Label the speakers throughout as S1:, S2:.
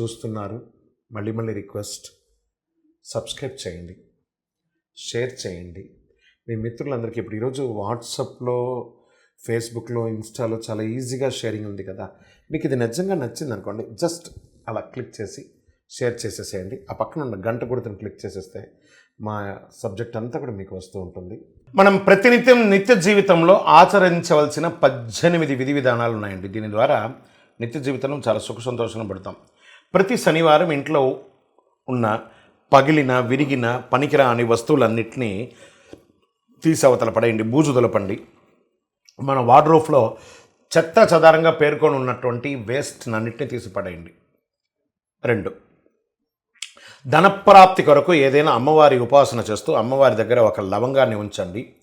S1: చూస్తున్నారు. మళ్ళీ మళ్ళీ రిక్వెస్ట్ సబ్స్క్రైబ్ చేయండి. షేర్ చేయండి. మీ మిత్రులందరికీ ఇప్పుడు ఈరోజు వాట్సాప్లో ఫేస్బుక్లో ఇన్స్టాలో చాలా ఈజీగా షేరింగ్ ఉంది కదా. మీకు ఇది నిజంగా నచ్చింది అనుకోండి జస్ట్ అలా క్లిక్ చేసి షేర్ చేసేసేయండి. ఆ పక్కన ఉన్న గంట గుర్తుని క్లిక్ చేసేస్తే మా సబ్జెక్ట్ అంతా కూడా మీకు వస్తూ ఉంటుంది. మనం ప్రతినిత్యం నిత్య జీవితంలో ఆచరించవలసిన పద్దెనిమిది విధి విధానాలు ఉన్నాయండి. దీని ద్వారా నిత్య జీవితంలో చాలా సుఖ సంతోషం పడతాం. ప్రతి శనివారం ఇంట్లో ఉన్న పగిలిన విరిగిన పనికిరాని వస్తువులన్నింటినీ తీసవతల అవతల పడేయండి బూజు దులపండి. మన వార్డ్రోఫ్లో చెత్త చదారంగా పేర్కొని ఉన్నటువంటి వేస్ట్ అన్నిటిని తీసి పడేయండి. రెండు. ధనప్రాప్తి కొరకు ఏదైనా అమ్మవారి ఉపాసన చేస్తూ అమ్మవారి దగ్గర ఒక లవంగాన్ని ఉంచండి.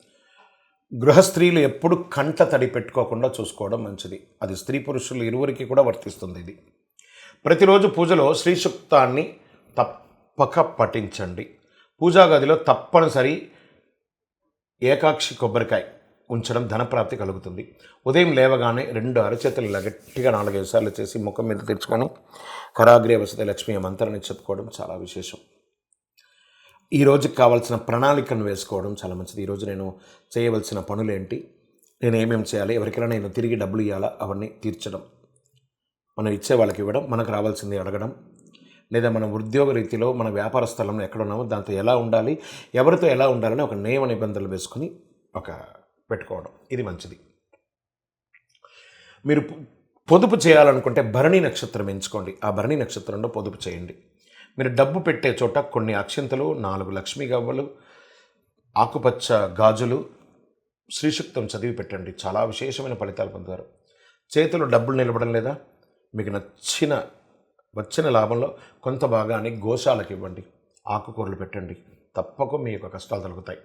S1: గృహస్త్రీలు ఎప్పుడు కంట తడి పెట్టుకోకుండా చూసుకోవడం మంచిది. అది స్త్రీ పురుషులు ఇరువురికి కూడా వర్తిస్తుంది ఇది. ప్రతిరోజు పూజలో శ్రీసూక్తాన్ని తప్పక పఠించండి. పూజా గదిలో తప్పనిసరి ఏకాక్షి కొబ్బరికాయ ఉంచడం ధనప్రాప్తి కలుగుతుంది. ఉదయం లేవగానే రెండు అరచేతులు ఇలా గట్టిగా నాలుగైదు సార్లు చేసి ముఖం మీద తెచ్చుకొని కరాగ్రే వసతి లక్ష్మి మంత్రాన్ని చెప్పుకోవడం చాలా విశేషం. ఈ రోజుకి కావాల్సిన ప్రణాళికను వేసుకోవడం చాలా మంచిది. ఈరోజు నేను చేయవలసిన పనులేంటి? నేను ఏమేమి చేయాలి? ఎవరికైనా నేను తిరిగి డబ్బులు ఇవ్వాలా అవన్నీ తీర్చడం. మనం ఇచ్చే వాళ్ళకి ఇవ్వడం మనకు రావాల్సింది అడగడం లేదా మన ఉద్యోగ రీతిలో మన వ్యాపార స్థలంలో ఎక్కడ ఉన్నామో దాంతో ఎలా ఉండాలి ఎవరితో ఎలా ఉండాలని ఒక నియమ నిబంధనలు వేసుకొని ఒక పెట్టుకోవడం. ఇది మంచిది. మీరు పొదుపు చేయాలనుకుంటే భరణి నక్షత్రం ఎంచుకోండి. ఆ భరణి నక్షత్రంలో పొదుపు చేయండి. మీరు డబ్బు పెట్టే చోట కొన్ని అక్షింతలు నాలుగు లక్ష్మీ గవ్వలు ఆకుపచ్చ గాజులు శ్రీశుక్తం చదివి పెట్టండి. చాలా విశేషమైన ఫలితాలు పొందుతారు. చేతిలో డబ్బులు నిలబడం లేదా మీకు నచ్చిన వచ్చిన లాభంలో కొంత భాగాన్ని గోశాలకు ఇవ్వండి. ఆకుకూరలు పెట్టండి. తప్పక మీ యొక్క కష్టాలు తొలగుతాయి.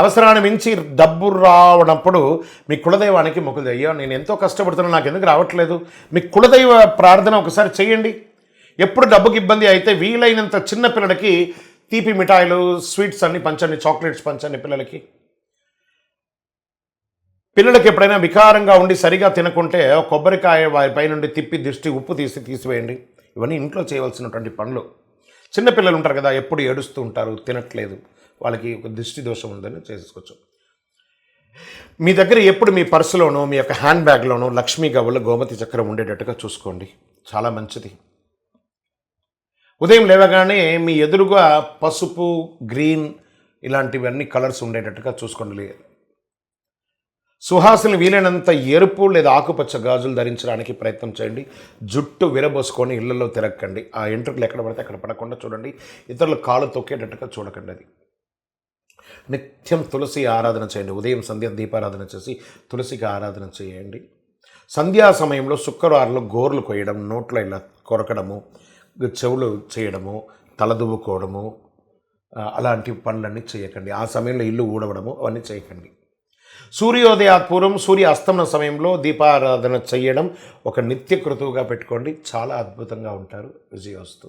S1: అవసరాన్ని మించి డబ్బు రావడప్పుడు మీ కులదైవానికి మొక్కులు అయ్యో నేను ఎంతో కష్టపడుతున్నా నాకు ఎందుకు రావట్లేదు? మీ కులదైవ ప్రార్థన ఒకసారి చేయండి. ఎప్పుడు డబ్బుకి ఇబ్బంది అయితే వీలైనంత చిన్న పిల్లలకి తీపి మిఠాయిలు స్వీట్స్ అన్ని పంచండి చాక్లెట్స్ పంచండి పిల్లలకి. పిల్లలకి ఎప్పుడైనా వికారంగా ఉండి సరిగా తినకుంటే ఒక కొబ్బరికాయ వారిపై నుండి తిప్పి దిష్టి ఉప్పు తీసి తీసివేయండి. ఇవన్నీ ఇంట్లో చేయవలసినటువంటి పనులు. చిన్నపిల్లలు ఉంటారు కదా ఎప్పుడు ఏడుస్తూ ఉంటారు తినట్లేదు. వాళ్ళకి ఒక దృష్టి దోషం ఉందని చేసుకోవచ్చు. మీ దగ్గర ఎప్పుడు మీ పర్సులోనో మీ యొక్క హ్యాండ్ బ్యాగ్లోనో లక్ష్మీ గవ్వలు గోమతి చక్రం ఉండేటట్టుగా చూసుకోండి. చాలా మంచిది. ఉదయం లేవగానే మీ ఎదురుగా పసుపు గ్రీన్ ఇలాంటివన్నీ కలర్స్ ఉండేటట్టుగా చూసుకోండి. సుహాసులు వీలైనంత ఎరుపు లేదా ఆకుపచ్చ గాజులు ధరించడానికి ప్రయత్నం చేయండి. జుట్టు విరబోసుకొని ఇళ్ళలో తిరగకండి. ఆ ఎంట్రుకలు ఎక్కడ పడితే అక్కడ పడకుండా చూడండి. ఇతరులు కాళ్ళు తొక్కేటట్టుగా చూడకండి అది. నిత్యం తులసి ఆరాధన చేయండి. ఉదయం సంధ్య దీపారాధన చేసి తులసికి ఆరాధన చేయండి. సంధ్యా సమయంలో శుక్రవారంలో గోర్లు కొయ్యడం నోట్లో ఇలా కొరకడము చెవులు చేయడము తలదువ్వుకోవడము అలాంటి పనులన్నీ చేయకండి. ఆ సమయంలో ఇల్లు ఊడవడము అవన్నీ చేయకండి. సూర్యోదయాత్ పూర్వం సూర్య అస్తమన సమయంలో దీపారాధన చేయడం ఒక నిత్య కృతువుగా పెట్టుకోండి. చాలా అద్భుతంగా ఉంటారు. విజయోస్తు.